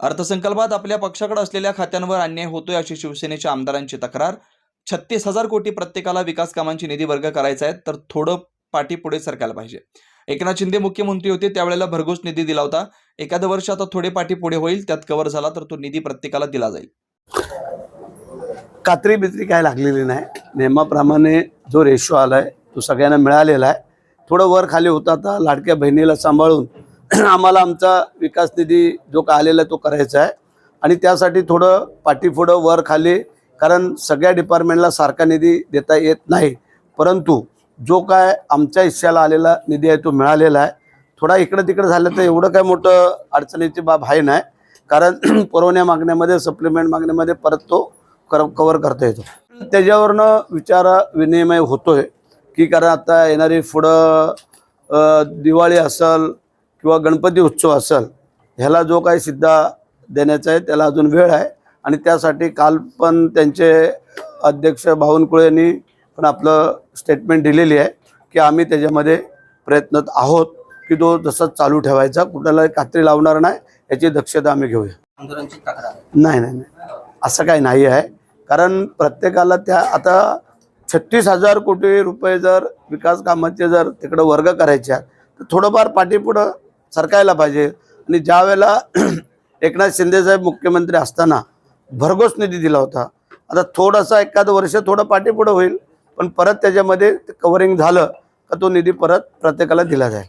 अर्थसंकल्पात आपल्या पक्षाकडे असलेल्या खात्यांवर अन्याय होतोय अशी शिवसेनेच्या आमदारांची तक्रार. छत्तीस हजार कोटी प्रत्येकाला विकास कामांची निधी वर्ग करायचा आहे तर थोडं पाठी पुढे सरकायला पाहिजे. एकनाथ शिंदे मुख्यमंत्री होते त्यावेळेला भरघोस निधी दिला होता. एखाद्या वर्ष आता थोडे पाठी पुढे होईल त्यात कव्हर झाला तर तो निधी प्रत्येकाला दिला जाईल. कात्री बित्री काय लागलेली नाही. नेमाप्रमाणे जो रेशो आलाय तो सगळ्यांना मिळालेला आहे. थोडं वर खाली होता आता लाडक्या बहिणीला सांभाळून आम्हाला आमचा विकास निधी जो काय आलेला आहे तो करायचा आहे. आणि त्यासाठी थोडं पाठीपुढं वर खाली कारण सगळ्या डिपार्टमेंटला सारखा निधी देता येत नाही. परंतु जो काय आमच्या हिश्श्याला आलेला निधी आहे तो मिळालेला आहे. थोडा इकडं तिकडं झालं तर एवढं काय मोठं अडचणीची बाब आहे नाही. कारण पुरवण्या मागण्यामध्ये सप्लिमेंट मागण्यामध्ये परत तो कर कवर करता येतो. त्याच्यावरनं विचार विनिमय होतोय. की कारण आता येणारी पुढं दिवाळी असेल किंवा गणपती उत्सव असेल ह्याला जो काही सिद्धा देण्याचा आहे त्याला अजून वेळ आहे. आणि त्यासाठी काल पण त्यांचे अध्यक्ष बावनकुळे यांनी पण आपलं स्टेटमेंट दिलेली आहे की आम्ही त्याच्यामध्ये प्रयत्नात आहोत की तो तसंच चालू ठेवायचा कुणाला खात्री लावणार नाही याची दक्षता आम्ही घेऊया. नाही नाही नाही. असं काही नाही आहे. कारण प्रत्येकाला त्या आता छत्तीस हजार कोटी रुपये जर विकास कामाचे जर तिकडं वर्ग करायचे आहेत तर थोडंफार पाठीपुढं सरकायला पाहिजे. आणि ज्या वेळेला एकनाथ शिंदेसाहेब मुख्यमंत्री असताना भरघोस निधी दिला होता. आता थोडासा एखादं वर्ष थोडं पाठीपुढं होईल पण परत त्याच्यामध्ये कवरिंग झालं का तो निधी परत प्रत्येकाला दिला जाईल.